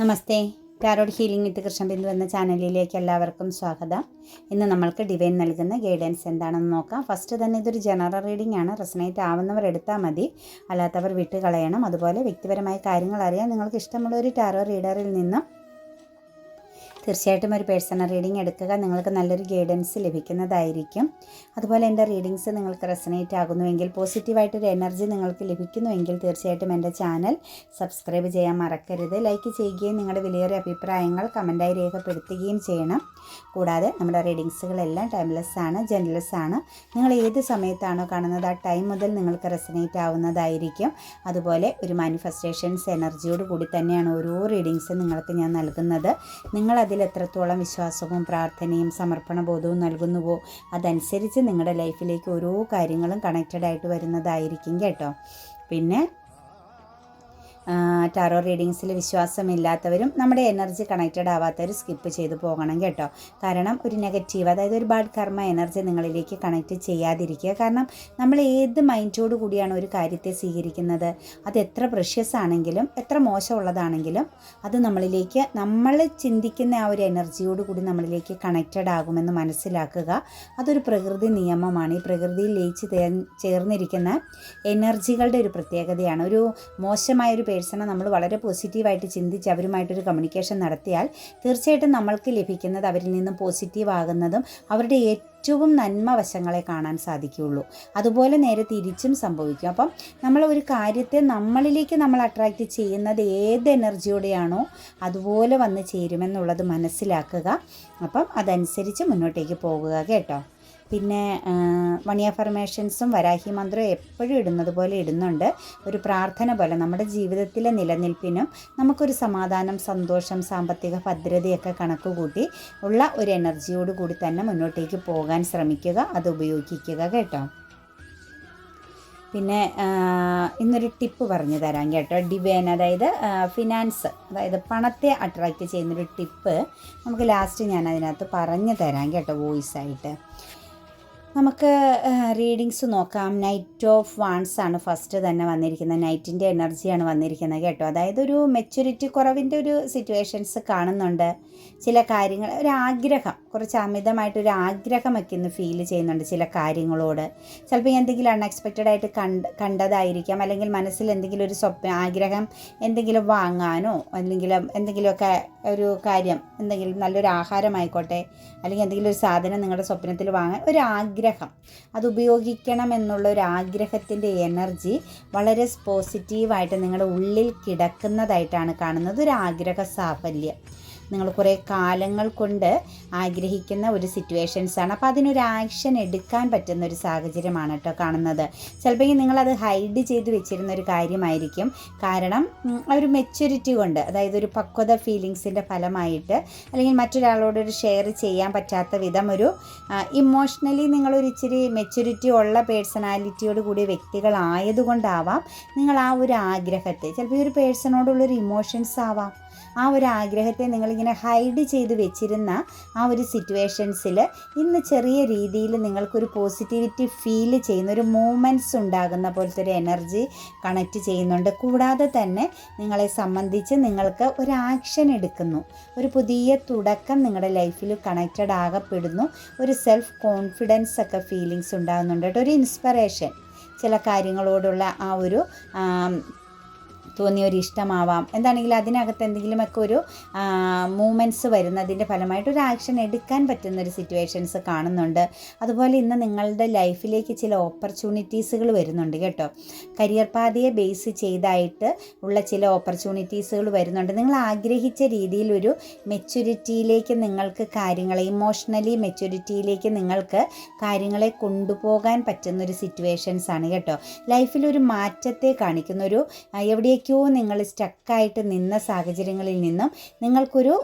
Namaste. Tarot healing with Krishnabindu എന്ന ചാനലിലേക്ക് എല്ലാവർക്കും സ്വാഗതം. ഇന്ന് നമ്മൾക്ക് ഡിവൈൻ നൽകുന്ന ഗൈഡൻസ് എന്താണെന്ന് നോക്കാം. ഫസ്റ്റ് തന്നെ ഇതൊരു ജനറൽ റീഡിംഗ് ആണ്. റെസനേറ്റ് ആവുന്നവർ എടുത്താൽ മതി. അല്ലാത്തവർ വിട്ട് കളയണം അതുപോലെ വ്യക്തിപരമായ കാര്യങ്ങൾ അറിയാൻ നിങ്ങൾക്ക് ഇഷ്ടമുള്ള ഒരു ടാരോ റീഡറിൽ നിന്നും തീർച്ചയായിട്ടും ഒരു പേഴ്സണൽ റീഡിംഗ് എടുക്കുക. നിങ്ങൾക്ക് നല്ലൊരു ഗൈഡൻസ് ലഭിക്കുന്നതായിരിക്കും. അതുപോലെ എന്റെ റീഡിങ്സ് നിങ്ങൾക്ക് റെസനേറ്റ് ആകുന്നുവെങ്കിൽ പോസിറ്റീവായിട്ടൊരു എനർജി നിങ്ങൾക്ക് ലഭിക്കുന്നുവെങ്കിൽ തീർച്ചയായിട്ടും എന്റെ ചാനൽ സബ്സ്ക്രൈബ് ചെയ്യാൻ മറക്കരുത്. ലൈക്ക് ചെയ്യുകയും നിങ്ങളുടെ വിലയേറിയ അഭിപ്രായങ്ങൾ കമന്റായി രേഖപ്പെടുത്തുകയും ചെയ്യണം. കൂടാതെ നമ്മുടെ റീഡിങ്സുകളെല്ലാം ടൈംലെസ് ആണ് ജെൻലെസ് ആണ്. നിങ്ങൾ ഏത് സമയത്താണോ കാണുന്നത് ആ ടൈം മുതൽ നിങ്ങൾക്ക് റെസനേറ്റ് ആവുന്നതായിരിക്കും. അതുപോലെ ഒരു മാനിഫെസ്റ്റേഷൻസ് എനർജിയോട് കൂടി തന്നെയാണ് ഓരോ റീഡിങ്സും നിങ്ങൾക്ക് ഞാൻ നൽകുന്നത്. നിങ്ങൾ എത്രത്തോളം വിശ്വാസവും പ്രാർത്ഥനയും സമർപ്പണ ബോധവും നൽകുന്നുവോ അതനുസരിച്ച് നിങ്ങളുടെ ലൈഫിലേക്ക് ഓരോ കാര്യങ്ങളും കണക്റ്റഡ് ആയിട്ട് വരുന്നതായിരിക്കും കേട്ടോ. പിന്നെ ടാറോ റീഡിങ്സിൽ വിശ്വാസമില്ലാത്തവരും നമ്മുടെ എനർജി കണക്റ്റഡ് ആവാത്തവർ സ്കിപ്പ് ചെയ്തു പോകണം കേട്ടോ. കാരണം ഒരു നെഗറ്റീവ് അതായത് ഒരു ബാഡ് കർമ്മ എനർജി നിങ്ങളിലേക്ക് കണക്റ്റ് ചെയ്യാതിരിക്കുക. കാരണം നമ്മൾ ഏത് മൈൻഡോട് കൂടിയാണ് ഒരു കാര്യത്തെ സ്വീകരിക്കുന്നത്? അത് എത്ര പ്രഷ്യസ് ആണെങ്കിലും എത്ര മോശമുള്ളതാണെങ്കിലും അത് നമ്മളിലേക്ക് നമ്മൾ ചിന്തിക്കുന്ന ആ ഒരു എനർജിയോട് കൂടി നമ്മളിലേക്ക് കണക്റ്റഡ് ആകുമെന്ന് മനസ്സിലാക്കുക. അതൊരു പ്രകൃതി നിയമമാണ്. ഈ പ്രകൃതിയിൽ ലയിച്ച് ചേർന്നിരിക്കുന്ന എനർജികളുടെ ഒരു പ്രത്യേകതയാണ്. ഒരു മോശമായ ഒരു പേഴ്സണെ നമ്മൾ വളരെ പോസിറ്റീവായിട്ട് ചിന്തിച്ച് അവരുമായിട്ടൊരു കമ്മ്യൂണിക്കേഷൻ നടത്തിയാൽ തീർച്ചയായിട്ടും നമ്മൾക്ക് ലഭിക്കുന്നത് അവരിൽ നിന്നും പോസിറ്റീവ് ആകുന്നതും അവരുടെ ഏറ്റവും നന്മ വശങ്ങളെ കാണാൻ സാധിക്കുകയുള്ളൂ. അതുപോലെ നേരെ തിരിച്ചും സംഭവിക്കും. അപ്പം നമ്മൾ ഒരു കാര്യത്തെ നമ്മളിലേക്ക് നമ്മൾ അട്രാക്റ്റ് ചെയ്യുന്നത് ഏത് എനർജിയോടെയാണോ അതുപോലെ വന്ന് ചേരുമെന്നുള്ളത് മനസ്സിലാക്കുക. അപ്പം അതനുസരിച്ച് മുന്നോട്ടേക്ക് പോകുക കേട്ടോ. പിന്നെ മണി അഫർമേഷൻസും വരാഹി മന്ത്രവും എപ്പോഴും ഇടുന്നത് പോലെ ഇടുന്നുണ്ട്. ഒരു പ്രാർത്ഥന പോലെ നമ്മുടെ ജീവിതത്തിലെ നിലനിൽപ്പിനും നമുക്കൊരു സമാധാനം സന്തോഷം സാമ്പത്തിക ഭദ്രതയൊക്കെ കണക്ക് കൂട്ടി ഉള്ള ഒരു എനർജിയോട് കൂടി തന്നെ മുന്നോട്ടേക്ക് പോകാൻ ശ്രമിക്കുക അത് ഉപയോഗിക്കുക കേട്ടോ. പിന്നെ ഇന്നൊരു ടിപ്പ് പറഞ്ഞു തരാം കേട്ടോ. ഡിവൈൻ അതായത് ഫിനാൻസ് അതായത് പണത്തെ അട്രാക്റ്റ് ചെയ്യുന്നൊരു ടിപ്പ് നമുക്ക് ലാസ്റ്റ് ഞാൻ അതിനകത്ത് പറഞ്ഞു തരാം കേട്ടോ വോയിസ് ആയിട്ട്. നമുക്ക് റീഡിങ്സ് നോക്കാം. നൈറ്റ് ഓഫ് വാൺസ് ആണ് ഫസ്റ്റ് തന്നെ വന്നിരിക്കുന്നത്. നൈറ്റിന്റെ എനർജിയാണ് വന്നിരിക്കുന്നത് കേട്ടോ. അതായത് ഒരു മെച്യൂരിറ്റി കുറവിന്റെ ഒരു സിറ്റുവേഷൻസ് കാണുന്നുണ്ട്. ചില കാര്യങ്ങൾ ഒരു ആഗ്രഹം കുറച്ച് അമിതമായിട്ടൊരു ആഗ്രഹമൊക്കെ ഇന്ന് ഫീൽ ചെയ്യുന്നുണ്ട് ചില കാര്യങ്ങളോട്. ചിലപ്പോൾ എന്തെങ്കിലും അൺഎക്സ്പെക്റ്റഡ് ആയിട്ട് കണ്ട് കണ്ടതായിരിക്കാം. അല്ലെങ്കിൽ മനസ്സിൽ എന്തെങ്കിലും ഒരു സ്വപ്ന ആഗ്രഹം എന്തെങ്കിലും വാങ്ങാനോ അല്ലെങ്കിൽ എന്തെങ്കിലുമൊക്കെ ഒരു കാര്യം എന്തെങ്കിലും നല്ലൊരു ആഹാരമായിക്കോട്ടെ അല്ലെങ്കിൽ എന്തെങ്കിലും ഒരു സാധനം നിങ്ങളുടെ സ്വപ്നത്തിൽ വാങ്ങാൻ ഒരു ആഗ്രഹം അത് ഉപയോഗിക്കണം എന്നുള്ള ഒരു ആഗ്രഹത്തിന്റെ എനർജി വളരെ പോസിറ്റീവായിട്ട് നിങ്ങളുടെ ഉള്ളിൽ കിടക്കുന്നതായിട്ടാണ് കാണുന്നത്. ഒരു ആഗ്രഹ സാഫല്യം. നിങ്ങൾ കുറേ കാലങ്ങൾ കൊണ്ട് ആഗ്രഹിക്കുന്ന ഒരു സിറ്റുവേഷൻസാണ് അപ്പോൾ അതിനൊരു ആക്ഷൻ എടുക്കാൻ പറ്റുന്ന ഒരു സാഹചര്യമാണ് കേട്ടോ കാണുന്നത്. ചിലപ്പോൾ നിങ്ങളത് ഹൈഡ് ചെയ്ത് വെച്ചിരുന്ന ഒരു കാര്യമായിരിക്കും. കാരണം ഒരു മെച്യൂരിറ്റി കൊണ്ട് അതായത് ഒരു പക്വത ഫീലിങ്സിന്റെ ഫലമായിട്ട് അല്ലെങ്കിൽ മറ്റൊരാളോട് ഒരു ഷെയർ ചെയ്യാൻ പറ്റാത്ത വിധം ഒരു ഇമോഷണലി നിങ്ങളൊരു ഇച്ചിരി മെച്യൂരിറ്റി ഉള്ള പേഴ്സണാലിറ്റിയോട് കൂടിയ വ്യക്തികളായതുകൊണ്ടാവാം നിങ്ങൾ ആ ഒരു ആഗ്രഹത്തെ ചിലപ്പോൾ ഈ ഒരു പേഴ്സണോടുള്ളൊരു ഇമോഷൻസ് ആവാം. ആ ഒരു ആഗ്രഹത്തെ നിങ്ങളിങ്ങനെ ഹൈഡ് ചെയ്ത് വെച്ചിരുന്ന ആ ഒരു സിറ്റുവേഷൻസിൽ ഇന്ന് ചെറിയ രീതിയിൽ നിങ്ങൾക്കൊരു പോസിറ്റിവിറ്റി ഫീൽ ചെയ്യുന്ന ഒരു മൂമെന്റ്സ് ഉണ്ടാകുന്ന പോലത്തെ ഒരു എനർജി കണക്റ്റ് ചെയ്യുന്നുണ്ട്. കൂടാതെ തന്നെ നിങ്ങളെ സംബന്ധിച്ച് നിങ്ങൾക്ക് ഒരു ആക്ഷൻ എടുക്കുന്നു. ഒരു പുതിയ തുടക്കം നിങ്ങളുടെ ലൈഫിൽ കണക്റ്റഡ് ആകപ്പെടുന്നു. ഒരു സെൽഫ് കോൺഫിഡൻസ് ഒക്കെ ഫീലിങ്സ് ഉണ്ടാകുന്നുണ്ട് കേട്ടോ. ഒരു ഇൻസ്പിറേഷൻ ചില കാര്യങ്ങളോടുള്ള ആ ഒരു തോന്നിയ ഒരു ഇഷ്ടമാവാം എന്താണെങ്കിലും അതിനകത്ത് എന്തെങ്കിലുമൊക്കെ ഒരു മൂമെന്റ്സ് വരുന്നതിന്റെ ഫലമായിട്ട് ഒരു ആക്ഷൻ എടുക്കാൻ പറ്റുന്ന ഒരു സിറ്റുവേഷൻസ് കാണുന്നുണ്ട്. അതുപോലെ ഇന്ന് നിങ്ങളുടെ ലൈഫിലേക്ക് ചില ഓപ്പർച്യൂണിറ്റീസുകൾ വരുന്നുണ്ട് കേട്ടോ. കരിയർ പാതയെ ബേസ് ചെയ്തായിട്ട് ഉള്ള ചില ഓപ്പർച്യൂണിറ്റീസുകൾ വരുന്നുണ്ട്. നിങ്ങൾ ആഗ്രഹിച്ച രീതിയിലൊരു മെച്യൂരിറ്റിയിലേക്ക് നിങ്ങൾക്ക് കാര്യങ്ങളെ ഇമോഷണലി മെച്യൂരിറ്റിയിലേക്ക് നിങ്ങൾക്ക് കാര്യങ്ങളെ കൊണ്ടുപോകാൻ പറ്റുന്നൊരു സിറ്റുവേഷൻസ് ആണ് കേട്ടോ. ലൈഫിലൊരു മാറ്റത്തെ കാണിക്കുന്ന ഒരു എവിടേക്ക് എവിടേക്കോ നിങ്ങൾ സ്റ്റക്കായിട്ട് നിന്ന സാഹചര്യങ്ങളിൽ നിന്നും നിങ്ങൾക്കൊരു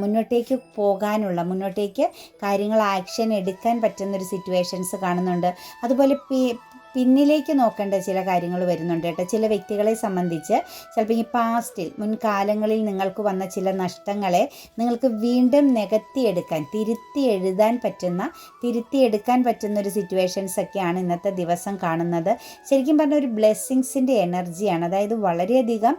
മുന്നോട്ടേക്ക് പോകാനുള്ള മുന്നോട്ടേക്ക് കാര്യങ്ങൾ ആക്ഷൻ എടുക്കാൻ പറ്റുന്നൊരു സിറ്റുവേഷൻസ് കാണുന്നുണ്ട്. അതുപോലെ പിന്നിലേക്ക് നോക്കേണ്ട ചില കാര്യങ്ങൾ വരുന്നുണ്ട് കേട്ടോ. ചില വ്യക്തികളെ സംബന്ധിച്ച് ചിലപ്പോൾ ഈ പാസ്റ്റിൽ മുൻകാലങ്ങളിൽ നിങ്ങൾക്ക് വന്ന ചില നഷ്ടങ്ങളെ നിങ്ങൾക്ക് വീണ്ടും നികത്തിയെടുക്കാൻ തിരുത്തി എഴുതാൻ പറ്റുന്ന തിരുത്തിയെടുക്കാൻ പറ്റുന്ന ഒരു സിറ്റുവേഷൻസ് ഒക്കെയാണ് ഇന്നത്തെ ദിവസം കാണുന്നത്. ശരിക്കും പറഞ്ഞ ഒരു ബ്ലെസ്സിങ്സിന്റെ എനർജിയാണ്. അതായത് വളരെയധികം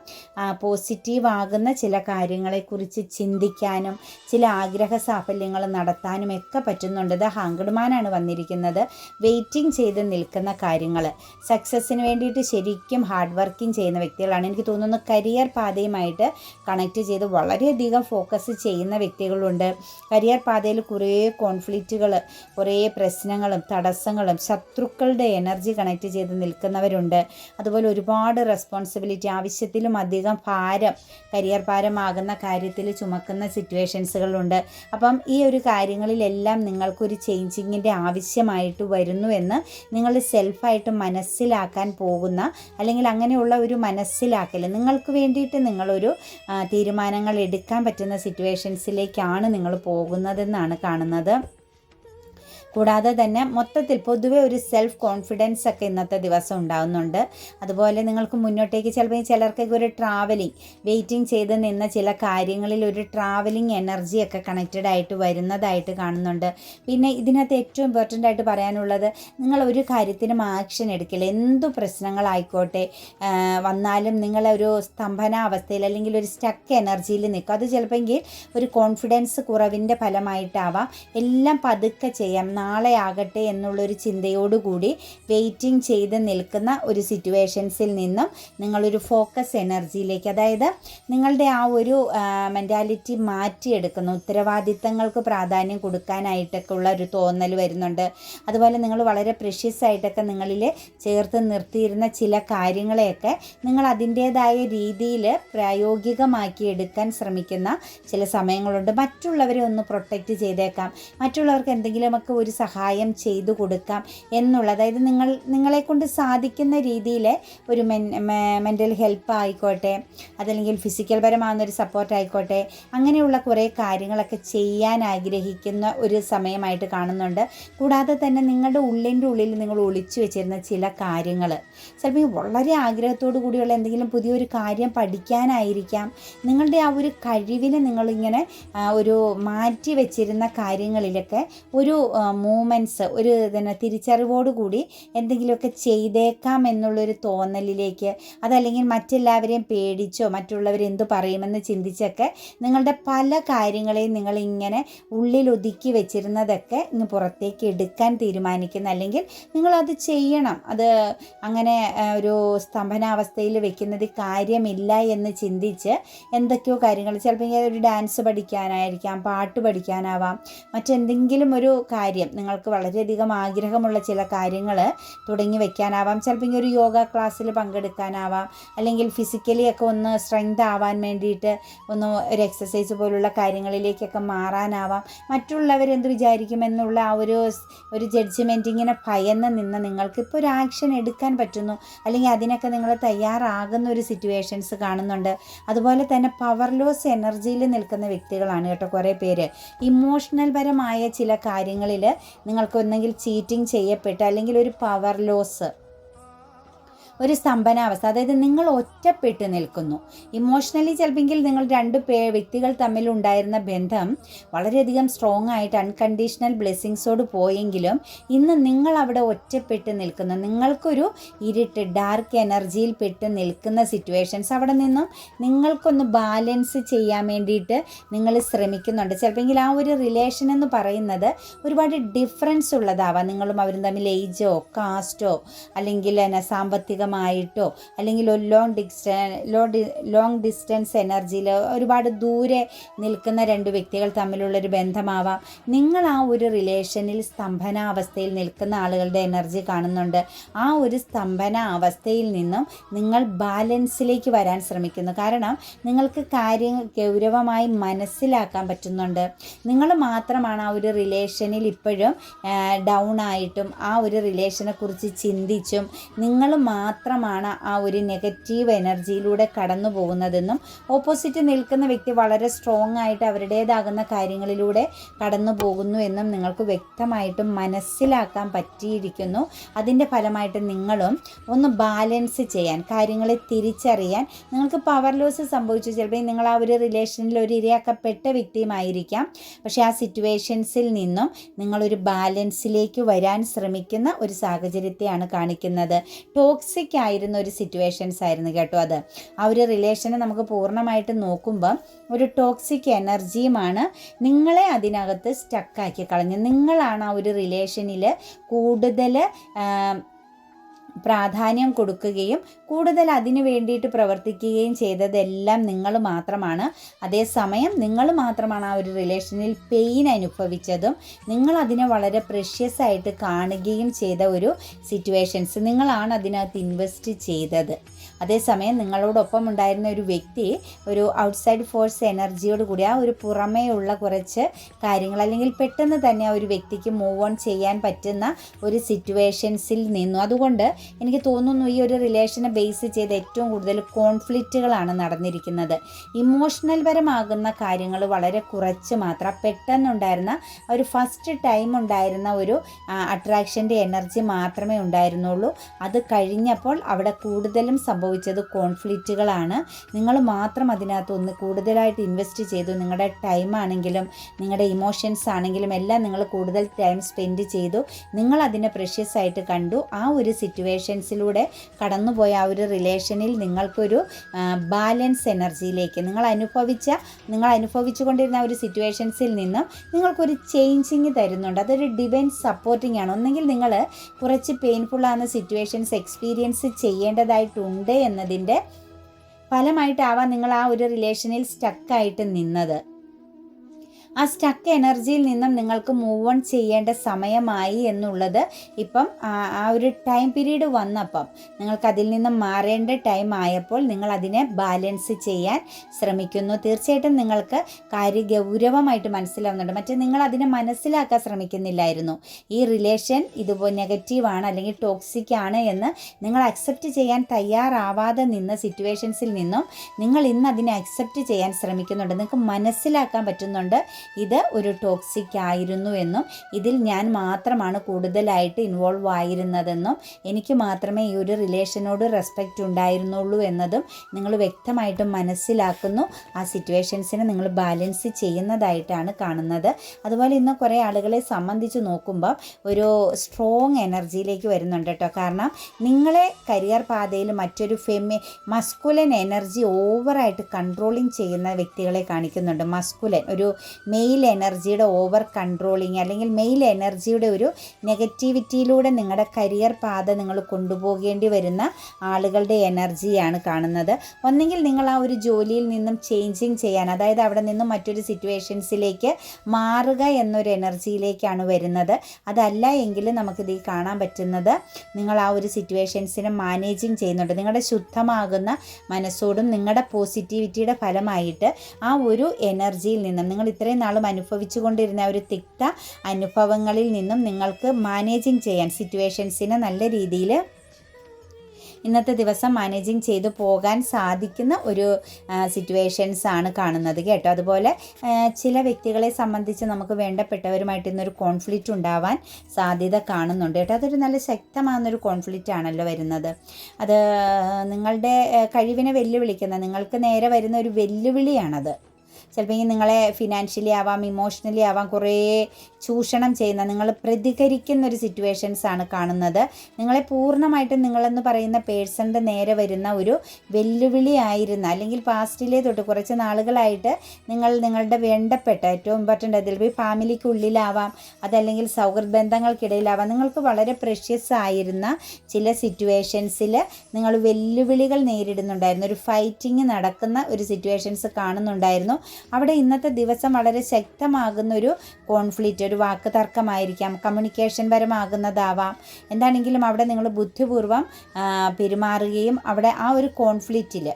പോസിറ്റീവ് ആകുന്ന ചില കാര്യങ്ങളെക്കുറിച്ച് ചിന്തിക്കാനും ചില ആഗ്രഹ സാഫല്യങ്ങൾ നടത്താനും ഒക്കെ പറ്റുന്നുണ്ട്. ഇത് ഹങ്കടുമാനാണ് വന്നിരിക്കുന്നത്. വെയിറ്റിംഗ് ചെയ്ത് നിൽക്കുന്ന കാര്യങ്ങൾ സക്സസ്സിന് വേണ്ടിയിട്ട് ശരിക്കും ഹാർഡ് വർക്കിംഗ് ചെയ്യുന്ന വ്യക്തികളാണ്. എനിക്ക് തോന്നുന്നു കരിയർ പാതയുമായിട്ട് കണക്ട് ചെയ്ത് വളരെയധികം ഫോക്കസ് ചെയ്യുന്ന വ്യക്തികളുണ്ട്. കരിയർ പാതയിൽ കുറേ കോൺഫ്ലിക്റ്റുകൾ കുറേ പ്രശ്നങ്ങളും തടസ്സങ്ങളും ശത്രുക്കളുടെ എനർജി കണക്ട് ചെയ്ത് നിൽക്കുന്നവരുണ്ട്. അതുപോലെ ഒരുപാട് റെസ്പോൺസിബിലിറ്റി ആവശ്യത്തിലും അധികം ഭാരം കരിയർ ഭാരമാകുന്ന കാര്യത്തിൽ ചുമക്കുന്ന സിറ്റുവേഷൻസുകളുണ്ട് അപ്പം ഈ ഒരു കാര്യങ്ങളിലെല്ലാം നിങ്ങൾക്കൊരു ചേഞ്ചിങ്ങിന്റെ ആവശ്യമായിട്ട് വരുന്നു എന്ന് നിങ്ങൾ സെൽഫായിട്ട് മനസ്സിലാക്കാൻ പോകുന്ന അല്ലെങ്കിൽ അങ്ങനെയുള്ള ഒരു മനസ്സിലാക്കൽ നിങ്ങൾക്ക് വേണ്ടിയിട്ട് നിങ്ങളൊരു തീരുമാനങ്ങൾ എടുക്കാൻ പറ്റുന്ന സിറ്റുവേഷൻസിലേക്കാണ് നിങ്ങൾ പോകുന്നതെന്നാണ് കാണുന്നത്. കൂടാതെ തന്നെ മൊത്തത്തിൽ പൊതുവെ ഒരു സെൽഫ് കോൺഫിഡൻസ് ഒക്കെ ഇന്നത്തെ ദിവസം ഉണ്ടാകുന്നുണ്ട് അതുപോലെ നിങ്ങൾക്ക് മുന്നോട്ടേക്ക് ചിലപ്പോൾ ചിലർക്കൊക്കെ ഒരു ട്രാവലിംഗ് വെയിറ്റിംഗ് ചെയ്ത് നിന്ന ചില കാര്യങ്ങളിൽ ഒരു ട്രാവലിംഗ് എനർജി ഒക്കെ കണക്റ്റഡ് ആയിട്ട് വരുന്നതായിട്ട് കാണുന്നുണ്ട്. പിന്നെ ഇതിനകത്ത് ഏറ്റവും ഇമ്പോർട്ടന്റ് ആയിട്ട് പറയാനുള്ളത് നിങ്ങൾ ഒരു കാര്യത്തിനും ആക്ഷൻ എടുക്കില്ല. എന്തു പ്രശ്നങ്ങളായിക്കോട്ടെ വന്നാലും നിങ്ങളൊരു സ്തംഭനാവസ്ഥയിൽ അല്ലെങ്കിൽ ഒരു സ്റ്റക്ക് എനർജിയിൽ നിൽക്കും. അത് ചിലപ്പോൾ ഒരു കോൺഫിഡൻസ് കുറവിന്റെ ഫലമായിട്ടാവാം. എല്ലാം പതുക്കെ ചെയ്യാം. നാളെ ആകട്ടെ എന്നുള്ളൊരു ചിന്തയോടുകൂടി വെയിറ്റിംഗ് ചെയ്ത് നിൽക്കുന്ന ഒരു സിറ്റുവേഷൻസിൽ നിന്നും നിങ്ങളൊരു ഫോക്കസ് എനർജിയിലേക്ക് അതായത് നിങ്ങളുടെ ആ ഒരു മെന്റാലിറ്റി മാറ്റിയെടുക്കുന്നു ഉത്തരവാദിത്തങ്ങൾക്ക് പ്രാധാന്യം കൊടുക്കാനായിട്ടൊക്കെ ഉള്ള ഒരു തോന്നൽ വരുന്നുണ്ട്. അതുപോലെ നിങ്ങൾ വളരെ പ്രഷ്യസ് ആയിട്ടൊക്കെ നിങ്ങളിൽ ചേർത്ത് നിർത്തിയിരുന്ന ചില കാര്യങ്ങളെയൊക്കെ നിങ്ങൾ അതിന്റേതായ രീതിയിൽ പ്രായോഗികമാക്കി എടുക്കാൻ ശ്രമിക്കുന്ന ചില സമയങ്ങളുണ്ട്. മറ്റുള്ളവരെ ഒന്ന് പ്രൊട്ടക്റ്റ് ചെയ്തേക്കാം. മറ്റുള്ളവർക്ക് എന്തെങ്കിലുമൊക്കെ ഒരു സഹായം ചെയ്തു കൊടുക്കാം എന്നുള്ള അതായത് നിങ്ങൾ നിങ്ങളെ കൊണ്ട് സാധിക്കുന്ന രീതിയിൽ ഒരു മെൻ മെന്റൽ ഹെൽപ്പ് ആയിക്കോട്ടെ അതല്ലെങ്കിൽ ഫിസിക്കൽ പരമാകുന്ന ഒരു സപ്പോർട്ട് ആയിക്കോട്ടെ അങ്ങനെയുള്ള കുറേ കാര്യങ്ങളൊക്കെ ചെയ്യാൻ ആഗ്രഹിക്കുന്ന ഒരു സമയമായിട്ട് കാണുന്നുണ്ട്. കൂടാതെ തന്നെ നിങ്ങളുടെ ഉള്ളിന്റെ ഉള്ളിൽ നിങ്ങൾ ഒളിച്ചു വെച്ചിരുന്ന ചില കാര്യങ്ങൾ ചിലപ്പോൾ വളരെ ആഗ്രഹത്തോടു കൂടിയുള്ള എന്തെങ്കിലും പുതിയൊരു കാര്യം പഠിക്കാനായിരിക്കാം. നിങ്ങളുടെ ആ ഒരു കഴിവിനെ നിങ്ങളിങ്ങനെ ഒരു മാറ്റി വെച്ചിരുന്ന കാര്യങ്ങളിലൊക്കെ ഒരു മൂമെന്റ്സ് ഒരു തന്നെ തിരിച്ചറിവോടുകൂടി എന്തെങ്കിലുമൊക്കെ ചെയ്തേക്കാം എന്നുള്ളൊരു തോന്നലിലേക്ക് അതല്ലെങ്കിൽ മറ്റെല്ലാവരെയും പേടിച്ചോ മറ്റുള്ളവർ എന്ത് പറയുമെന്ന് ചിന്തിച്ചൊക്കെ നിങ്ങളുടെ പല കാര്യങ്ങളെയും നിങ്ങളിങ്ങനെ ഉള്ളിൽ ഒതുക്കി വെച്ചിരുന്നതൊക്കെ ഇങ്ങ് പുറത്തേക്ക് എടുക്കാൻ തീരുമാനിക്കുന്ന അല്ലെങ്കിൽ നിങ്ങളത് ചെയ്യണം. അത് അങ്ങനെ ഒരു സ്തംഭനാവസ്ഥയിൽ വെക്കുന്നത് കാര്യമില്ല എന്ന് ചിന്തിച്ച് എന്തൊക്കെയോ കാര്യങ്ങൾ. ചിലപ്പോൾ ഒരു ഡാൻസ് പഠിക്കാനായിരിക്കാം പാട്ട് പഠിക്കാനാവാം മറ്റെന്തെങ്കിലും ഒരു കാര്യം. നിങ്ങൾക്ക് വളരെയധികം ആഗ്രഹമുള്ള ചില കാര്യങ്ങൾ തുടങ്ങി വെക്കാനാവാം. ചിലപ്പോൾ ഒരു യോഗ ക്ലാസ്സിൽ പങ്കെടുക്കാനാവാം. അല്ലെങ്കിൽ ഫിസിക്കലി ഒക്കെ ഒന്ന് സ്ട്രെങ്ത് ആവാൻ വേണ്ടിയിട്ട് ഒന്ന് ഒരു എക്സസൈസ് പോലുള്ള കാര്യങ്ങളിലേക്കൊക്കെ മാറാനാവാം. മറ്റുള്ളവരെന്ത് വിചാരിക്കുമെന്നുള്ള ആ ഒരു ഒരു ജഡ്ജ്മെന്റ് ഇങ്ങനെ ഭയന്ന് നിന്ന് നിങ്ങൾക്ക് ഇപ്പോൾ ഒരു ആക്ഷൻ എടുക്കാൻ പറ്റുന്നു. അല്ലെങ്കിൽ അതിനൊക്കെ നിങ്ങൾ തയ്യാറാകുന്ന ഒരു സിറ്റുവേഷൻസ് കാണുന്നുണ്ട്. അതുപോലെ തന്നെ പവർ ലോസ് എനർജിയിൽ നിൽക്കുന്ന വ്യക്തികളാണ് കേട്ടോ കുറേ പേര്. ഇമോഷണൽ പരമായ ചില കാര്യങ്ങളിൽ നിങ്ങൾക്ക് ഒന്നെങ്കിൽ ചീറ്റിംഗ് ചെയ്യപ്പെട്ട് അല്ലെങ്കിൽ ഒരു പവർ ലോസ് ഒരു സ്തംഭനാവസ്ഥ. അതായത് നിങ്ങൾ ഒറ്റപ്പെട്ട് നിൽക്കുന്നു. ഇമോഷണലി ചിലപ്പോൾ നിങ്ങൾ രണ്ട് പേ വ്യക്തികൾ തമ്മിൽ ഉണ്ടായിരുന്ന ബന്ധം വളരെയധികം സ്ട്രോങ് ആയിട്ട് അൺകണ്ടീഷണൽ ബ്ലെസ്സിങ്സോട് പോയെങ്കിലും ഇന്ന് നിങ്ങൾ അവിടെ ഒറ്റപ്പെട്ട് നിൽക്കുന്നു. നിങ്ങൾക്കൊരു ഇരുട്ട് ഡാർക്ക് എനർജിയിൽ പെട്ട് നിൽക്കുന്ന സിറ്റുവേഷൻസ് അവിടെ നിന്നും നിങ്ങൾക്കൊന്ന് ബാലൻസ് ചെയ്യാൻ വേണ്ടിയിട്ട് നിങ്ങൾ ശ്രമിക്കുന്നുണ്ട്. ചിലപ്പോൾ ആ ഒരു റിലേഷൻ എന്ന് പറയുന്നത് ഒരുപാട് ഡിഫറൻസ് ഉള്ളതാവാം. നിങ്ങളും അവരും തമ്മിൽ ഏജോ കാസ്റ്റോ അല്ലെങ്കിൽ എന്നാ സാമ്പത്തിക മാനസികമായിട്ടോ അല്ലെങ്കിൽ ഒരു ലോങ് ഡിസ്റ്റൻ ലോങ് ഡിസ്റ്റൻസ് എനർജിയിൽ ഒരുപാട് ദൂരെ നിൽക്കുന്ന രണ്ട് വ്യക്തികൾ തമ്മിലുള്ളൊരു ബന്ധമാവാം. നിങ്ങൾ ആ ഒരു റിലേഷനിൽ സ്തംഭനാവസ്ഥയിൽ നിൽക്കുന്ന ആളുകളുടെ എനർജി കാണുന്നുണ്ട്. ആ ഒരു സ്തംഭന അവസ്ഥയിൽ നിന്നും നിങ്ങൾ ബാലൻസിലേക്ക് വരാൻ ശ്രമിക്കുന്നു. കാരണം നിങ്ങൾക്ക് കാര്യങ്ങൾ ഗൗരവമായി മനസ്സിലാക്കാൻ പറ്റുന്നുണ്ട്. നിങ്ങൾ മാത്രമാണ് ആ ഒരു റിലേഷനിൽ ഇപ്പോഴും ഡൗൺ ആയിട്ടും ആ ഒരു റിലേഷനെ കുറിച്ച് ചിന്തിച്ചും നിങ്ങൾ മാത്രം മാത്രമാണ് ആ ഒരു നെഗറ്റീവ് എനർജിയിലൂടെ കടന്നു പോകുന്നതെന്നും ഓപ്പോസിറ്റ് നിൽക്കുന്ന വ്യക്തി വളരെ സ്ട്രോങ് ആയിട്ട് അവരുടേതാകുന്ന കാര്യങ്ങളിലൂടെ കടന്നു പോകുന്നു എന്നും നിങ്ങൾക്ക് വ്യക്തമായിട്ടും മനസ്സിലാക്കാൻ പറ്റിയിരിക്കുന്നു. അതിന്റെ ഫലമായിട്ട് നിങ്ങളും ഒന്ന് ബാലൻസ് ചെയ്യാൻ കാര്യങ്ങളെ തിരിച്ചറിയാൻ. നിങ്ങൾക്ക് പവർ ലോസ് സംഭവിച്ചു ചിലപ്പോൾ നിങ്ങൾ ആ ഒരു റിലേഷനിൽ ഒരു ഇരയാക്കപ്പെട്ട വ്യക്തിയുമായിരിക്കാം. പക്ഷേ ആ സിറ്റുവേഷൻസിൽ നിന്നും നിങ്ങളൊരു ബാലൻസിലേക്ക് വരാൻ ശ്രമിക്കുന്ന ഒരു സാഹചര്യത്തെയാണ് കാണിക്കുന്നത്. ടോക്സിക് ആയിരുന്ന ഒരു സിറ്റുവേഷൻസ് ആയിരുന്നു കേട്ടോ അത്. ആ ഒരു റിലേഷനെ നമുക്ക് പൂർണമായിട്ട് നോക്കുമ്പം ഒരു ടോക്സിക് എനർജിയുമാണ് നിങ്ങളെ അതിനകത്ത് സ്റ്റക്കാക്കി കളഞ്ഞ്. നിങ്ങളാണ് ആ ഒരു റിലേഷനിൽ കൂടുതൽ പ്രാധാന്യം കൊടുക്കുകയും കൂടുതൽ അതിനു വേണ്ടിയിട്ട് പ്രവർത്തിക്കുകയും ചെയ്തതെല്ലാം നിങ്ങൾ മാത്രമാണ്. അതേസമയം നിങ്ങൾ മാത്രമാണ് ആ ഒരു റിലേഷനിൽ പെയിൻ അനുഭവിച്ചതും നിങ്ങൾ അതിനെ വളരെ പ്രഷ്യസ് ആയിട്ട് കാണുകയും ചെയ്ത ഒരു സിറ്റുവേഷൻസ് നിങ്ങളാണ് അതിനകത്ത് ഇൻവെസ്റ്റ് ചെയ്തത്. അതേസമയം നിങ്ങളോടൊപ്പം ഉണ്ടായിരുന്ന ഒരു വ്യക്തി ഒരു ഔട്ട്സൈഡ് ഫോഴ്സ് എനർജിയോട് കൂടി ആ ഒരു പുറമേ ഉള്ള കുറച്ച് കാര്യങ്ങൾ അല്ലെങ്കിൽ പെട്ടെന്ന് തന്നെ ആ ഒരു വ്യക്തിക്ക് മൂവ് ഓൺ ചെയ്യാൻ പറ്റുന്ന ഒരു സിറ്റുവേഷൻസിൽ നിന്നു. അതുകൊണ്ട് എനിക്ക് തോന്നുന്നു ഈ ഒരു റിലേഷനെ ബേസ് ചെയ്ത ഏറ്റവും കൂടുതൽ കോൺഫ്ലിക്റ്റുകളാണ് നടന്നിരിക്കുന്നത്. ഇമോഷണൽ പരമാകുന്ന കാര്യങ്ങൾ വളരെ കുറച്ച് മാത്രം പെട്ടെന്നുണ്ടായിരുന്ന ഒരു ഫസ്റ്റ് ടൈം ഉണ്ടായിരുന്ന ഒരു അട്രാക്ഷന്റെ എനർജി മാത്രമേ ഉണ്ടായിരുന്നുള്ളൂ. അത് കഴിഞ്ഞപ്പോൾ അവിടെ കൂടുതലും സംഭവിച്ചത് കോൺഫ്ലിക്റ്റുകളാണ് നിങ്ങൾ മാത്രം അതിനകത്ത് ഒന്ന് കൂടുതലായിട്ട് ഇൻവെസ്റ്റ് ചെയ്തു. നിങ്ങളുടെ ടൈം ആണെങ്കിലും നിങ്ങളുടെ ഇമോഷൻസ് ആണെങ്കിലും എല്ലാം നിങ്ങൾ കൂടുതൽ ടൈം സ്പെൻഡ് ചെയ്തു. നിങ്ങൾ അതിനെ പ്രഷ്യസ് ആയിട്ട് കണ്ടു. ആ ഒരു സിറ്റുവേഷൻസിലൂടെ കടന്നുപോയ ഒരു റിലേഷനിൽ നിങ്ങൾക്കൊരു ബാലൻസ് എനർജിയിലേക്ക് നിങ്ങൾ അനുഭവിച്ച നിങ്ങൾ അനുഭവിച്ചു കൊണ്ടിരുന്ന ഒരു സിറ്റുവേഷൻസിൽ നിന്നും നിങ്ങൾക്കൊരു ചേഞ്ചിങ് തരുന്നുണ്ട്. അതൊരു ഡിവൈൻ സപ്പോർട്ടിംഗ് ആണ്. ഒന്നെങ്കിൽ നിങ്ങൾ കുറച്ച് പെയിൻഫുള്ളാകുന്ന സിറ്റുവേഷൻസ് എക്സ്പീരിയൻസ് ചെയ്യേണ്ടതായിട്ടുണ്ട് എന്നതിന്റെ ഫലമായിട്ടാവാം നിങ്ങൾ ആ ഒരു റിലേഷനിൽ സ്റ്റക്കായിട്ട് നിന്നത്. ആ സ്റ്റക്ക് എനർജിയിൽ നിന്നും നിങ്ങൾക്ക് മൂവ് ഓൺ ചെയ്യേണ്ട സമയമായി എന്നുള്ളത് ഇപ്പം ആ ഒരു ടൈം പീരീഡ് വന്നപ്പം നിങ്ങൾക്ക് അതിൽ നിന്നും മാറേണ്ട ടൈം ആയപ്പോൾ നിങ്ങൾ അതിനെ ബാലൻസ് ചെയ്യാൻ ശ്രമിക്കുന്നു. തീർച്ചയായിട്ടും നിങ്ങൾക്ക് കാര്യ ഗൗരവമായിട്ട് മനസ്സിലാവുന്നുണ്ട്. മറ്റേ നിങ്ങൾ അതിനെ മനസ്സിലാക്കാൻ ശ്രമിക്കുന്നില്ലായിരുന്നു. ഈ റിലേഷൻ ഇതുപോലെ നെഗറ്റീവാണ് അല്ലെങ്കിൽ ടോക്സിക് ആണ് എന്ന് നിങ്ങൾ അക്സെപ്റ്റ് ചെയ്യാൻ തയ്യാറാവാതെ നിന്ന സിറ്റുവേഷൻസിൽ നിന്നും നിങ്ങൾ ഇന്ന് അതിനെ അക്സെപ്റ്റ് ചെയ്യാൻ ശ്രമിക്കുന്നുണ്ട്. നിങ്ങൾക്ക് മനസ്സിലാക്കാൻ പറ്റുന്നുണ്ട് ഇത് ഒരു ടോക്സിക് ആയിരുന്നു എന്നും ഇതിൽ ഞാൻ മാത്രമാണ് കൂടുതലായിട്ട് ഇൻവോൾവ് ആയിരുന്നതെന്നും എനിക്ക് മാത്രമേ ഈ ഒരു റിലേഷനോട് റെസ്പെക്റ്റ് ഉണ്ടായിരുന്നുള്ളൂ എന്നതും നിങ്ങൾ വ്യക്തമായിട്ടും മനസ്സിലാക്കുന്നു. ആ സിറ്റുവേഷൻസിനെ നിങ്ങൾ ബാലൻസ് ചെയ്യുന്നതായിട്ടാണ് കാണുന്നത്. അതുപോലെ ഇന്ന് കുറേ ആളുകളെ സംബന്ധിച്ച് നോക്കുമ്പോൾ ഒരു സ്ട്രോങ് എനർജിയിലേക്ക് വരുന്നുണ്ട് കേട്ടോ. കാരണം നിങ്ങളെ കരിയർ പാതയിൽ മറ്റൊരു ഫെമി മസ്കുലൻ എനർജി ഓവറായിട്ട് കൺട്രോളിങ് ചെയ്യുന്ന വ്യക്തികളെ കാണിക്കുന്നുണ്ട്. മസ്കുലൻ ഒരു മെയിൽ എനർജിയുടെ ഓവർ കൺട്രോളിങ് അല്ലെങ്കിൽ മെയിൽ എനർജിയുടെ ഒരു നെഗറ്റിവിറ്റിയിലൂടെ നിങ്ങളുടെ കരിയർ പാത നിങ്ങൾ കൊണ്ടുപോകേണ്ടി വരുന്ന ആളുകളുടെ എനർജിയാണ് കാണുന്നത്. ഒന്നെങ്കിൽ നിങ്ങൾ ആ ഒരു ജോലിയിൽ നിന്നും ചേഞ്ചിങ് ചെയ്യാൻ അതായത് അവിടെ നിന്നും മറ്റൊരു സിറ്റുവേഷൻസിലേക്ക് മാറുക എന്നൊരു എനർജിയിലേക്കാണ് വരുന്നത്. അതല്ല എങ്കിൽ നമുക്കിത് കാണാൻ പറ്റുന്നത് നിങ്ങൾ ആ ഒരു സിറ്റുവേഷൻസിനെ മാനേജിങ് ചെയ്യുന്നുണ്ട്. നിങ്ങളുടെ ശുദ്ധമാകുന്ന മനസ്സോടും നിങ്ങളുടെ പോസിറ്റിവിറ്റിയുടെ ഫലമായിട്ട് ആ ഒരു എനർജിയിൽ നിന്നും നിങ്ങൾ ഇത്രയും നാളും അനുഭവിച്ചു കൊണ്ടിരുന്ന ഒരു തിക്ത അനുഭവങ്ങളിൽ നിന്നും നിങ്ങൾക്ക് മാനേജിങ് ചെയ്യാൻ സിറ്റുവേഷൻസിനെ നല്ല രീതിയിൽ ഇന്നത്തെ ദിവസം മാനേജിങ് ചെയ്തു പോകാൻ സാധിക്കുന്ന ഒരു സിറ്റുവേഷൻസ് ആണ് കാണുന്നത് കേട്ടോ. അതുപോലെ ചില വ്യക്തികളെ സംബന്ധിച്ച് നമുക്ക് വേണ്ടപ്പെട്ടവരുമായിട്ട് ഇന്നൊരു കോൺഫ്ലിക്റ്റ് ഉണ്ടാവാൻ സാധ്യത കാണുന്നുണ്ട് കേട്ടോ. അതൊരു നല്ല ശക്തമാകുന്നൊരു കോൺഫ്ലിക്റ്റ് ആണല്ലോ വരുന്നത്. അത് നിങ്ങളുടെ കഴിവിനെ വെല്ലുവിളിക്കുന്ന നിങ്ങൾക്ക് നേരെ വരുന്ന ഒരു വെല്ലുവിളിയാണത്. ചിലപ്പോൾ നിങ്ങളെ ഫിനാൻഷ്യലി ആവാം ഇമോഷണലി ആവാം കുറേ ചൂഷണം ചെയ്യുന്ന നിങ്ങൾ പ്രതികരിക്കുന്ന ഒരു സിറ്റുവേഷൻസ് ആണ് കാണുന്നത്. നിങ്ങളെ പൂർണമായിട്ടും നിങ്ങളെന്ന് പറയുന്ന പേഴ്സണിന്റെ നേരെ വരുന്ന ഒരു വെല്ലുവിളി ആയിരുന്ന അല്ലെങ്കിൽ പാസ്റ്റിലെ തൊട്ട് കുറച്ച് നാളുകളായിട്ട് നിങ്ങൾ നിങ്ങളുടെ വേണ്ടപ്പെട്ട ഏറ്റവും ഇമ്പോർട്ടന്റ് അതിൽ പോയി ഫാമിലിക്കുള്ളിലാവാം അതല്ലെങ്കിൽ സൗഹൃദ ബന്ധങ്ങൾക്കിടയിലാവാം നിങ്ങൾക്ക് വളരെ പ്രഷ്യസ് ആയിരുന്ന ചില സിറ്റുവേഷൻസിൽ നിങ്ങൾ വെല്ലുവിളികൾ നേരിടുന്നുണ്ടായിരുന്നു. ഒരു ഫൈറ്റിംഗ് നടക്കുന്ന ഒരു സിറ്റുവേഷൻസ് കാണുന്നുണ്ടായിരുന്നു. അവിടെ ഇന്നത്തെ ദിവസം വളരെ ശക്തമാകുന്ന ഒരു കോൺഫ്ലിക്റ്റ് ഒരു വാക്ക് തർക്കമായിരിക്കാം കമ്മ്യൂണിക്കേഷൻ പരമാകുന്നതാവാം. എന്താണെങ്കിലും അവിടെ നിങ്ങൾ ബുദ്ധിപൂർവം പെരുമാറുകയും അവിടെ ആ ഒരു കോൺഫ്ലിക്റ്റിൽ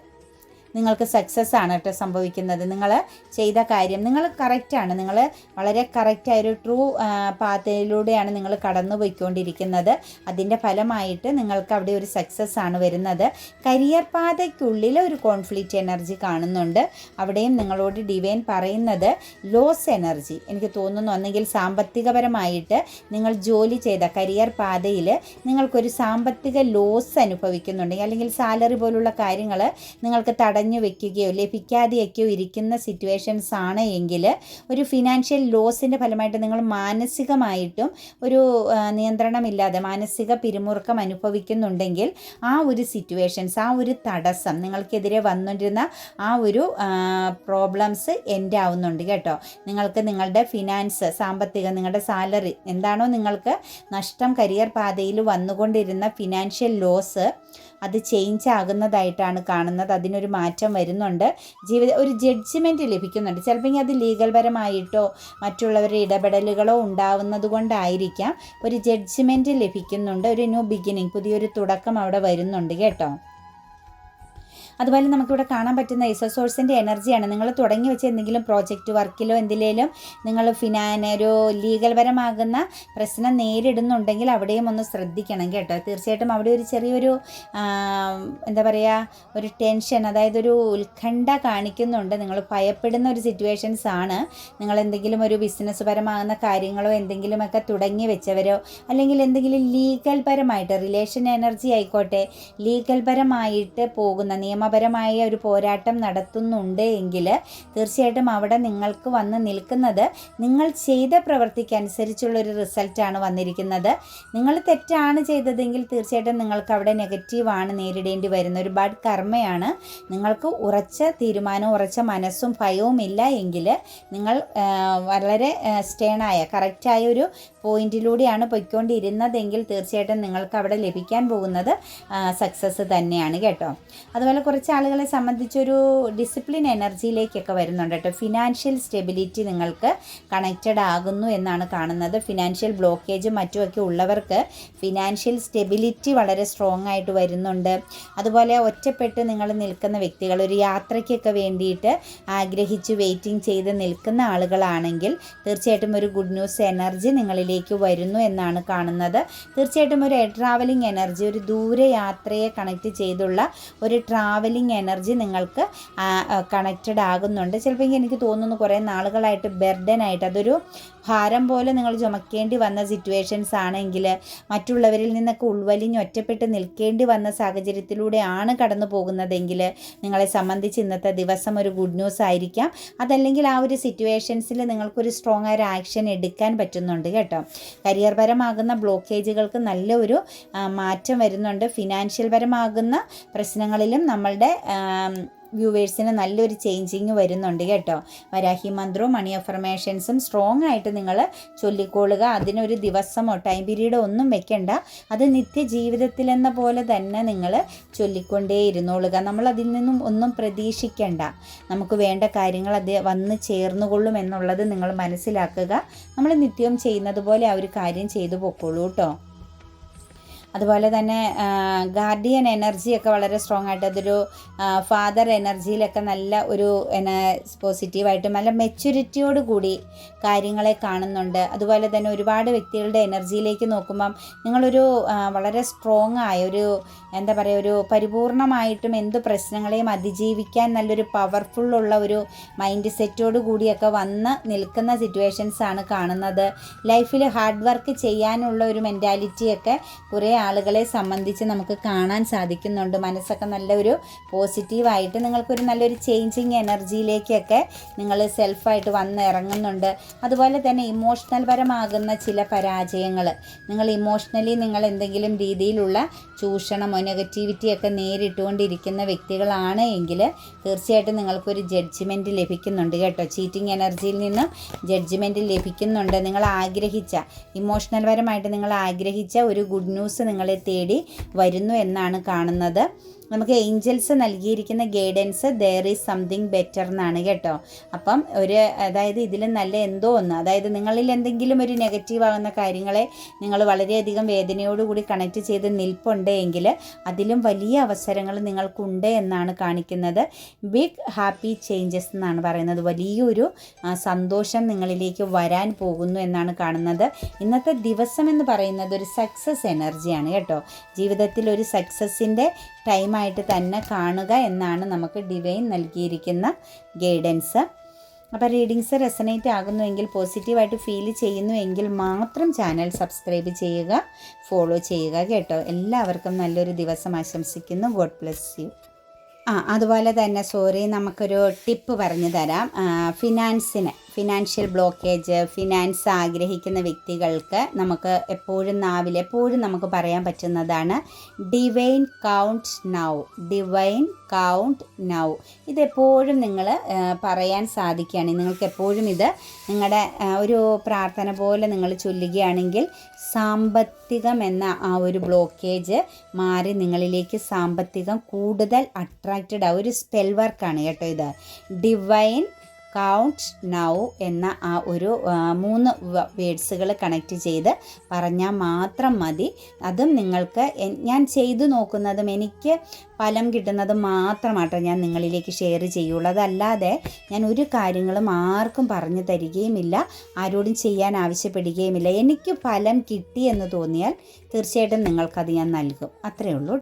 നിങ്ങൾക്ക് സക്സസ് ആണ് കേട്ടോ സംഭവിക്കുന്നത്. നിങ്ങൾ ചെയ്ത കാര്യം നിങ്ങൾ കറക്റ്റാണ് നിങ്ങൾ വളരെ കറക്റ്റായൊരു ട്രൂ പാതയിലൂടെയാണ് നിങ്ങൾ കടന്നു പോയിക്കൊണ്ടിരിക്കുന്നത് അതിന്റെ ഫലമായിട്ട് നിങ്ങൾക്ക് അവിടെ ഒരു സക്സസ് ആണ് വരുന്നത്. കരിയർ പാതയ്ക്കുള്ളിൽ ഒരു കോൺഫ്ലിക്റ്റ് എനർജി കാണുന്നുണ്ട്. അവിടെയും നിങ്ങളോട് ഡിവൈൻ പറയുന്നത് ലോസ് എനർജി എനിക്ക് തോന്നുന്നു ഒന്നെങ്കിൽ സാമ്പത്തികപരമായിട്ട് നിങ്ങൾ ജോലി ചെയ്ത കരിയർ പാതയിൽ നിങ്ങൾക്കൊരു സാമ്പത്തിക ലോസ് അനുഭവിക്കുന്നുണ്ടെങ്കിൽ അല്ലെങ്കിൽ സാലറി പോലുള്ള കാര്യങ്ങൾ നിങ്ങൾക്ക് തടഞ്ഞു വെക്കുകയോ ലഭിക്കാതെയൊക്കെയോ ഇരിക്കുന്ന സിറ്റുവേഷൻസ് ആണ് എങ്കിൽ ഒരു ഫിനാൻഷ്യൽ ലോസിന്റെ ഫലമായിട്ട് നിങ്ങൾ മാനസികമായിട്ടും ഒരു നിയന്ത്രണമില്ലാതെ മാനസിക പിരിമുറുക്കം അനുഭവിക്കുന്നുണ്ടെങ്കിൽ ആ ഒരു സിറ്റുവേഷൻസ് ആ ഒരു തടസ്സം നിങ്ങൾക്കെതിരെ വന്നിരുന്ന ആ ഒരു പ്രോബ്ലംസ് എൻഡ് ആവുന്നുണ്ട് കേട്ടോ. നിങ്ങൾക്ക് നിങ്ങളുടെ ഫിനാൻസ് സാമ്പത്തിക നിങ്ങളുടെ സാലറി എന്താണോ നിങ്ങൾക്ക് നഷ്ടം കരിയർ പാതയിൽ വന്നുകൊണ്ടിരുന്ന ഫിനാൻഷ്യൽ ലോസ് അത് ചേഞ്ച് ആകുന്നതായിട്ടാണ് കാണുന്നത്. അതിനൊരു മാറ്റം വരുന്നുണ്ട്. ജീവിത ഒരു ജഡ്ജ്മെന്റ് ലഭിക്കുന്നുണ്ട്. ചിലപ്പോൾ അത് ലീഗൽ പരമായിട്ടോ മറ്റുള്ളവരുടെ ഇടപെടലുകളോ ഉണ്ടാവുന്നത് കൊണ്ടായിരിക്കാം ഒരു ജഡ്ജ്മെന്റ് ലഭിക്കുന്നുണ്ട്. ഒരു ന്യൂ ബിഗിനിങ് പുതിയൊരു തുടക്കം അവിടെ വരുന്നുണ്ട്. കേട്ടോ? അതുപോലെ നമുക്കിവിടെ കാണാൻ പറ്റുന്ന ഇസ സോഴ്സിന്റെ എനർജിയാണ്. നിങ്ങൾ തുടങ്ങി വെച്ച എന്തെങ്കിലും പ്രോജക്റ്റ് വർക്കിലോ എന്തിലേലും നിങ്ങൾ ഫിനാൻ ലീഗൽപരമാകുന്ന ലീഗൽ പരമാകുന്ന പ്രശ്നം നേരിടുന്നുണ്ടെങ്കിൽ അവിടെയും ഒന്ന് ശ്രദ്ധിക്കണം കേട്ടോ. തീർച്ചയായിട്ടും അവിടെ ഒരു ചെറിയൊരു എന്താ പറയുക ഒരു ടെൻഷൻ അതായത് ഒരു ഉത്കണ്ഠ കാണിക്കുന്നുണ്ട്. നിങ്ങൾ ഭയപ്പെടുന്ന ഒരു സിറ്റുവേഷൻസ് ആണ്. നിങ്ങൾ എന്തെങ്കിലും ഒരു ബിസിനസ് പരമാകുന്ന കാര്യങ്ങളോ എന്തെങ്കിലുമൊക്കെ തുടങ്ങി വെച്ചവരോ അല്ലെങ്കിൽ എന്തെങ്കിലും ലീഗൽ പരമായിട്ട് റിലേഷൻ എനർജി ആയിക്കോട്ടെ ലീഗൽ പരമായിട്ട് പോകുന്ന നിയമപരമായ ഒരു പോരാട്ടം നടത്തുന്നുണ്ട് എങ്കിൽ തീർച്ചയായിട്ടും അവിടെ നിങ്ങൾക്ക് വന്ന് നിൽക്കുന്നത് നിങ്ങൾ ചെയ്ത പ്രവൃത്തിക്ക് അനുസരിച്ചുള്ളൊരു റിസൾട്ടാണ് വന്നിരിക്കുന്നത്. നിങ്ങൾ തെറ്റാണ് ചെയ്തതെങ്കിൽ തീർച്ചയായിട്ടും നിങ്ങൾക്ക് അവിടെ നെഗറ്റീവാണ് നേരിടേണ്ടി വരുന്ന ഒരു ബാഡ് കർമ്മയാണ്. നിങ്ങൾക്ക് ഉറച്ച തീരുമാനവും ഉറച്ച മനസ്സും ഭയവും ഇല്ല എങ്കിൽ നിങ്ങൾ വളരെ സ്റ്റേണായ കറക്റ്റായ ഒരു പോയിന്റിലൂടെയാണ് പൊയ്ക്കൊണ്ടിരുന്നതെങ്കിൽ തീർച്ചയായിട്ടും നിങ്ങൾക്ക് അവിടെ ലഭിക്കാൻ പോകുന്നത് സക്സസ് തന്നെയാണ് കേട്ടോ. അതുപോലെ കുറച്ച് ആളുകളെ സംബന്ധിച്ചൊരു ഡിസിപ്ലിൻ എനർജിയിലേക്കൊക്കെ വരുന്നുണ്ട് കേട്ടോ. ഫിനാൻഷ്യൽ സ്റ്റെബിലിറ്റി നിങ്ങൾക്ക് കണക്റ്റഡ് ആകുന്നു എന്നാണ് കാണുന്നത്. ഫിനാൻഷ്യൽ ബ്ലോക്കേജും മറ്റുമൊക്കെ ഉള്ളവർക്ക് ഫിനാൻഷ്യൽ സ്റ്റെബിലിറ്റി വളരെ സ്ട്രോങ് ആയിട്ട് വരുന്നുണ്ട്. അതുപോലെ ഒറ്റപ്പെട്ട് നിങ്ങൾ നിൽക്കുന്ന വ്യക്തികൾ ഒരു യാത്രയ്ക്കൊക്കെ വേണ്ടിയിട്ട് ആഗ്രഹിച്ച് വെയിറ്റിംഗ് ചെയ്ത് നിൽക്കുന്ന ആളുകളാണെങ്കിൽ തീർച്ചയായിട്ടും ഒരു ഗുഡ് ന്യൂസ് എനർജി നിങ്ങളിലേക്ക് വരുന്നു എന്നാണ് കാണുന്നത്. തീർച്ചയായിട്ടും ഒരു ട്രാവലിംഗ് എനർജി ഒരു ദൂരയാത്രയെ കണക്ട് ചെയ്തുള്ള ഒരു ട്രാവലിംഗ് എനർജി നിങ്ങൾക്ക് കണക്റ്റഡ് ആകുന്നുണ്ട്. ചിലപ്പോൾ എനിക്ക് തോന്നുന്നു കുറേ നാളുകളായിട്ട് ബെർഡനായിട്ട് അതൊരു ഭാരം പോലെ നിങ്ങൾ ചുമക്കേണ്ടി വന്ന സിറ്റുവേഷൻസ് ആണെങ്കിൽ മറ്റുള്ളവരിൽ നിന്നൊക്കെ ഉൾവലിഞ്ഞ് ഒറ്റപ്പെട്ട് നിൽക്കേണ്ടി വന്ന സാഹചര്യത്തിലൂടെയാണ് കടന്നു പോകുന്നതെങ്കിൽ നിങ്ങളെ സംബന്ധിച്ച് ഇന്നത്തെ ദിവസം ഒരു ഗുഡ് ന്യൂസ് ആയിരിക്കാം. അതല്ലെങ്കിൽ ആ ഒരു സിറ്റുവേഷൻസിൽ നിങ്ങൾക്കൊരു സ്ട്രോങ് ആയൊരു ആക്ഷൻ എടുക്കാൻ പറ്റുന്നുണ്ട് കേട്ടോ. കരിയർ പരമാകുന്ന ബ്ലോക്കേജുകൾക്ക് നല്ലൊരു മാറ്റം വരുന്നുണ്ട്. ഫിനാൻഷ്യൽ പരമാകുന്ന പ്രശ്നങ്ങളിലും നമ്മളുടെ വ്യൂവേഴ്സിന് നല്ലൊരു ചേഞ്ചിങ് വരുന്നുണ്ട് കേട്ടോ. വരാഹി മന്ത്രവും മണി അഫർമേഷൻസും സ്ട്രോങ് ആയിട്ട് നിങ്ങൾ ചൊല്ലിക്കൊള്ളുക. അതിനൊരു ദിവസമോ ടൈം പീരീഡോ ഒന്നും വെക്കണ്ട. അത് നിത്യജീവിതത്തിലെന്ന പോലെ തന്നെ നിങ്ങൾ ചൊല്ലിക്കൊണ്ടേ ഇരുന്നോളുക. നമ്മൾ അതിൽ നിന്നും ഒന്നും പ്രതീക്ഷിക്കേണ്ട. നമുക്ക് വേണ്ട കാര്യങ്ങൾ അത് വന്ന് ചേർന്നുകൊള്ളും എന്നുള്ളത് നിങ്ങൾ മനസ്സിലാക്കുക. നമ്മൾ നിത്യവും ചെയ്യുന്നത് പോലെ ആ ഒരു കാര്യം ചെയ്തു പൊക്കോളൂ കേട്ടോ. അതുപോലെ തന്നെ ഗാർഡിയൻ എനർജിയൊക്കെ വളരെ സ്ട്രോങ് ആയിട്ട് അതൊരു ഫാദർ എനർജിയിലൊക്കെ നല്ല ഒരു എന പോസിറ്റീവായിട്ടും നല്ല മെച്യൂരിറ്റിയോട് കൂടി കാര്യങ്ങളെ കാണുന്നുണ്ട്. അതുപോലെ തന്നെ ഒരുപാട് വ്യക്തികളുടെ എനർജിയിലേക്ക് നോക്കുമ്പം നിങ്ങളൊരു വളരെ സ്ട്രോങ് ആയ ഒരു എന്താ പറയുക ഒരു പരിപൂർണമായിട്ടും എന്ത് പ്രശ്നങ്ങളെയും അതിജീവിക്കാൻ നല്ലൊരു പവർഫുള്ളുള്ള ഒരു മൈൻഡ് സെറ്റോട് കൂടിയൊക്കെ വന്ന് നിൽക്കുന്ന സിറ്റുവേഷൻസ് ആണ് കാണുന്നത്. ലൈഫിൽ ഹാർഡ് വർക്ക് ചെയ്യാനുള്ള ഒരു മെന്റാലിറ്റിയൊക്കെ കുറേ ആളുകളെ സംബന്ധിച്ച് നമുക്ക് കാണാൻ സാധിക്കുന്നുണ്ട്. മനസ്സൊക്കെ നല്ലൊരു പോസിറ്റീവായിട്ട് നിങ്ങൾക്കൊരു നല്ലൊരു ചേഞ്ചിങ് എനർജിയിലേക്കൊക്കെ നിങ്ങൾ സെൽഫായിട്ട് വന്ന് ഇറങ്ങുന്നുണ്ട്. അതുപോലെ തന്നെ ഇമോഷണൽ പരമാകുന്ന ചില പരാജയങ്ങൾ നിങ്ങൾ ഇമോഷണലി നിങ്ങൾ എന്തെങ്കിലും രീതിയിലുള്ള ചൂഷണമോ നെഗറ്റിവിറ്റിയൊക്കെ നേരിട്ടുകൊണ്ടിരിക്കുന്ന വ്യക്തികളാണ് എങ്കിൽ തീർച്ചയായിട്ടും നിങ്ങൾക്കൊരു ജഡ്ജ്മെന്റ് ലഭിക്കുന്നുണ്ട് കേട്ടോ. ചീറ്റിംഗ് എനർജിയിൽ നിന്നും ജഡ്ജ്മെന്റ് ലഭിക്കുന്നുണ്ട്. നിങ്ങൾ ആഗ്രഹിച്ച ഇമോഷണൽ പരമായിട്ട് നിങ്ങൾ ആഗ്രഹിച്ച ഒരു ഗുഡ് ന്യൂസ് നിങ്ങളെ തേടി വരുന്നു എന്നാണ് കാണുന്നത്. നമുക്ക് ഏഞ്ചൽസ് നൽകിയിരിക്കുന്ന guidance there is something better എന്നാണ് കേട്ടോ. അപ്പം ഒരു അതായത് ഇതിൽ നല്ല എന്തോ ഒന്ന് അതായത് നിങ്ങളിൽ എന്തെങ്കിലും ഒരു നെഗറ്റീവ് ആകുന്ന കാര്യങ്ങളെ നിങ്ങൾ വളരെയധികം വേദനയോടുകൂടി കണക്ട് ചെയ്ത് നിൽപ്പുണ്ട് എങ്കിൽ അതിലും വലിയ അവസരങ്ങൾ നിങ്ങൾക്കുണ്ട് എന്നാണ് കാണിക്കുന്നത്. ബിഗ് ഹാപ്പി ചേഞ്ചസ് എന്നാണ് പറയുന്നത്. വലിയൊരു സന്തോഷം നിങ്ങളിലേക്ക് വരാൻ പോകുന്നു എന്നാണ് കാണുന്നത്. ഇന്നത്തെ ദിവസം എന്ന് പറയുന്നത് ഒരു സക്സസ് എനർജിയാണ് കേട്ടോ. ജീവിതത്തിൽ ഒരു സക്സസ്സിന്റെ ടൈമായിട്ട് തന്നെ കാണുക എന്നാണ് നമുക്ക് ഡിവൈൻ നൽകിയിരിക്കുന്ന ഗൈഡൻസ്. അപ്പോൾ റീഡിങ്സ് റെസനേറ്റ് ആകുന്നുവെങ്കിൽ പോസിറ്റീവായിട്ട് ഫീൽ ചെയ്യുന്നുവെങ്കിൽ മാത്രം ചാനൽ സബ്സ്ക്രൈബ് ചെയ്യുക ഫോളോ ചെയ്യുക കേട്ടോ. എല്ലാവർക്കും നല്ലൊരു ദിവസം ആശംസിക്കുന്നു. God bless you. ആ അതുപോലെ തന്നെ സോറി നമുക്കൊരു ടിപ്പ് പറഞ്ഞു തരാം. ഫിനാൻസിന്. ഫിനാൻഷ്യൽ ബ്ലോക്കേജ് ഫിനാൻസ് ആഗ്രഹിക്കുന്ന വ്യക്തികൾക്ക് നമുക്ക് എപ്പോഴും നാവിൽ എപ്പോഴും നമുക്ക് പറയാൻ പറ്റുന്നതാണ് divine count now divine count now ഇതെപ്പോഴും നിങ്ങൾ പറയാൻ സാധിക്കുകയാണ്. നിങ്ങൾക്ക് എപ്പോഴും ഇത് നിങ്ങളുടെ ഒരു പ്രാർത്ഥന പോലെ നിങ്ങൾ ചൊല്ലുകയാണെങ്കിൽ സാമ്പത്തികം എന്ന ആ ഒരു ബ്ലോക്കേജ് മാറി നിങ്ങളിലേക്ക് സാമ്പത്തികം കൂടുതൽ അട്രാക്റ്റഡ് ആ ഒരു സ്പെൽ വർക്കാണ് കേട്ടോ ഇത്. ഡിവൈൻ കൗണ്ട് നൗ എന്ന ആ ഒരു മൂന്ന് വേഡ്സുകൾ കണക്റ്റ് ചെയ്ത് പറഞ്ഞാൽ മാത്രം മതി. അതും നിങ്ങൾക്ക് ഞാൻ ചെയ്തു നോക്കുന്നതും എനിക്ക് ഫലം കിട്ടുന്നത് മാത്രമാട്ടോ ഞാൻ നിങ്ങളിലേക്ക് ഷെയർ ചെയ്യുള്ളൂ. അതല്ലാതെ ഞാൻ ഒരു കാര്യങ്ങളും ആർക്കും പറഞ്ഞു തരികയുമില്ല ആരോടും ചെയ്യാൻ ആവശ്യപ്പെടുകയുമില്ല. എനിക്ക് ഫലം കിട്ടി എന്ന് തോന്നിയാൽ തീർച്ചയായിട്ടും നിങ്ങൾക്കത് ഞാൻ നൽകും. അത്രയേ ഉള്ളൂ.